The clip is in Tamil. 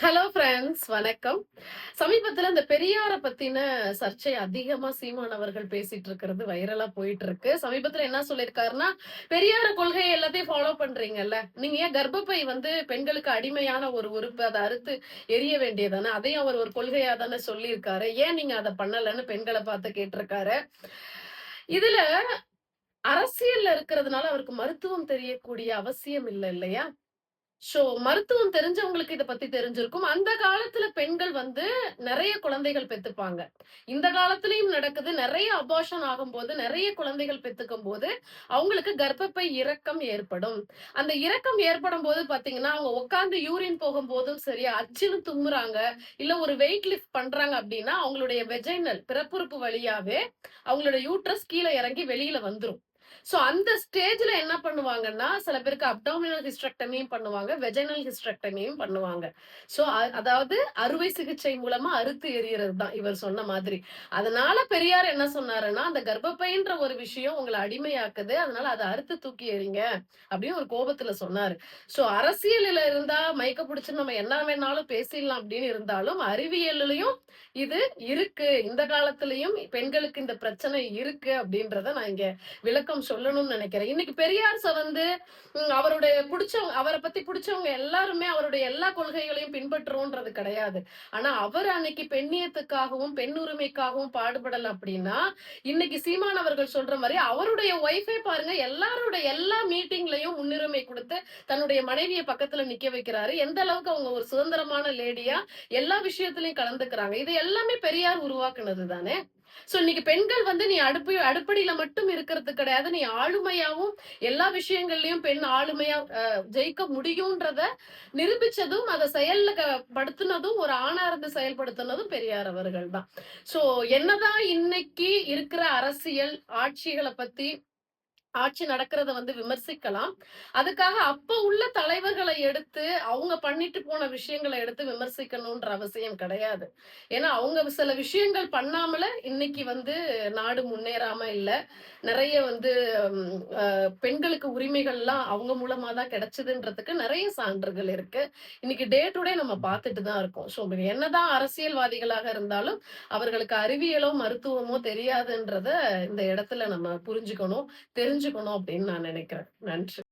ஹலோ ஃப்ரெண்ட்ஸ் வணக்கம். சமீபத்துல இந்த பெரியார பத்தின சர்ச்சை அதிகமா சீமானவர்கள் பேசிட்டு இருக்கிறது வைரலா போயிட்டு இருக்கு. சமீபத்துல என்ன சொல்லியிருக்காருன்னா பெரியார கொள்கையை எல்லாத்தையும் ஃபாலோ பண்றீங்கல்ல. நீங்க ஏன் கர்ப்பப்பை வந்து பெண்களுக்கு அடிமையான ஒரு உறுப்பு அதை அறுத்து எரிய வேண்டியதானே? அதையும் அவர் ஒரு கொள்கையா தானே சொல்லியிருக்காரு. ஏன் நீங்க அதை பண்ணலன்னு பெண்களை பார்த்து கேட்டிருக்காரு? இதுல அரசியல்ல இருக்கிறதுனால அவருக்கு மருத்துவம் தெரியக்கூடிய அவசியம் இல்லை இல்லையா? சோ மருத்துவம் தெரிஞ்சவங்களுக்கு இதை பத்தி தெரிஞ்சிருக்கும். அந்த காலத்துல பெண்கள் வந்து நிறைய குழந்தைகள் பெத்துப்பாங்க. இந்த காலத்திலயும் நடக்குது. நிறைய அபார்ஷன் ஆகும்போது நிறைய குழந்தைகள் பெத்துக்கும் போது அவங்களுக்கு கர்ப்பப்பை இறக்கம் ஏற்படும். அந்த இறக்கம் ஏற்படும் போது பாத்தீங்கன்னா அவங்க உட்கார்ந்து யூரின் போகும் போதும் சரி அச்சுன்னு தும்முறாங்க இல்ல ஒரு வெயிட் லிஃப்ட் பண்றாங்க அப்படின்னா அவங்களுடைய வெஜைனல் பிறப்புறுப்பு வழியாவே அவங்களோட யூட்ரஸ் கீழே இறங்கி வெளியில வந்துரும். ஸோ அந்த ஸ்டேஜ்ல என்ன பண்ணுவாங்கன்னா சில பேருக்கு அப்டாமினல் ஹிஸ்ட்ரக்டமியும் பண்ணுவாங்க வெஜைனல் ஹிஸ்ட்ரக்டமியும் பண்ணுவாங்க. ஸோ அதாவது அறுவை சிகிச்சை மூலமா அறுத்து எறியறது தான் இவர் சொன்ன மாதிரி. அதனால பெரியார் என்ன சொன்னாருன்னா அந்த கர்ப்பப்பைன்ற ஒரு விஷயம் உங்களை அடிமையாக்குது அதனால அதை அறுத்து தூக்கி எறிங்க அப்படின்னு ஒரு கோபத்துல சொன்னாரு. சோ அரசியலில் இருந்தா மயக்க பிடிச்சு நம்ம என்ன வேணாலும் பேசிடலாம் அப்படின்னு இருந்தாலும் அறிவியலிலையும் இது இருக்கு. இந்த காலத்திலையும் பெண்களுக்கு இந்த பிரச்சனை இருக்கு அப்படின்றத நான் இங்க விளக்கம் சொல்லணும்னு நினைக்கிறேன். இன்னைக்கு பெரியார் சார் வந்து அவருடைய பிடிச்சவங்க அவரை பத்தி பிடிச்சவங்க எல்லாருமே அவருடைய எல்லா கொள்கைகளையும் பின்பற்றுவோன்றது கிடையாது. ஆனா அவர் அன்னைக்கு பெண்ணியத்துக்காகவும் பெண் உரிமைக்காகவும் பாடுபடல அப்படின்னா இன்னைக்கு சீமான் அவர்கள் சொல்ற மாதிரி அவருடைய ஒய்ஃபே பாருங்க எல்லாருடைய எல்லா மீட்டிங்லயும் முன்னுரிமை கொடுத்து தன்னுடைய மனைவியை பக்கத்துல நிக்க வைக்கிறாரு. எந்த அளவுக்கு அவங்க ஒரு சுதந்திரமான லேடியா எல்லா விஷயத்திலையும் கலந்துக்கிறாங்க. இது எல்லாமே பெரியார் உருவாக்குனது தானே சோ இன்னைக்கு பெண்கள் வந்து நீ அடுப்பு அடுப்படியில மட்டும் இருக்கிறது கிடையாது. நீ ஆளுமையாவும் எல்லா விஷயங்கள்லயும் பெண் ஆளுமையா ஜெயிக்க முடியும்ன்றத நிரூபிச்சதும் அதை செயல்ல படுத்தினதும் ஒரு ஆணா இருந்து செயல்படுத்தினதும் பெரியார் அவர்கள் தான். சோ என்னதான் இன்னைக்கு இருக்கிற அரசியல் ஆட்சிகளை பத்தி ஆட்சி நடக்கிறத வந்து விமர்சிக்கலாம். அதுக்காக அப்ப உள்ள தலைவர்களை எடுத்து அவங்க பண்ணிட்டு போன விஷயங்களை எடுத்து விமர்சிக்கணும்ன்ற அவசியம் கிடையாது. ஏன்னா அவங்க சில விஷயங்கள் பண்ணாமல இன்னைக்கு வந்து நாடு முன்னேறாம இல்ல. நிறைய வந்து பெண்களுக்கு உரிமைகள்லாம் அவங்க மூலமா தான் கிடைச்சதுன்றதுக்கு நிறைய சான்றுகள் இருக்கு. இன்னைக்கு டே டு டே நம்ம பார்த்துட்டு தான் இருக்கோம். ஸோ என்னதான் அரசியல்வாதிகளாக இருந்தாலும் அவர்களுக்கு அறிவியலோ மருத்துவமோ தெரியாதுன்றத இந்த இடத்துல நம்ம புரிஞ்சுக்கணும் தெரிஞ்சு தெரிஞ்சுக்கணும் அப்படின்னு நான் நினைக்கிறேன். நன்றி.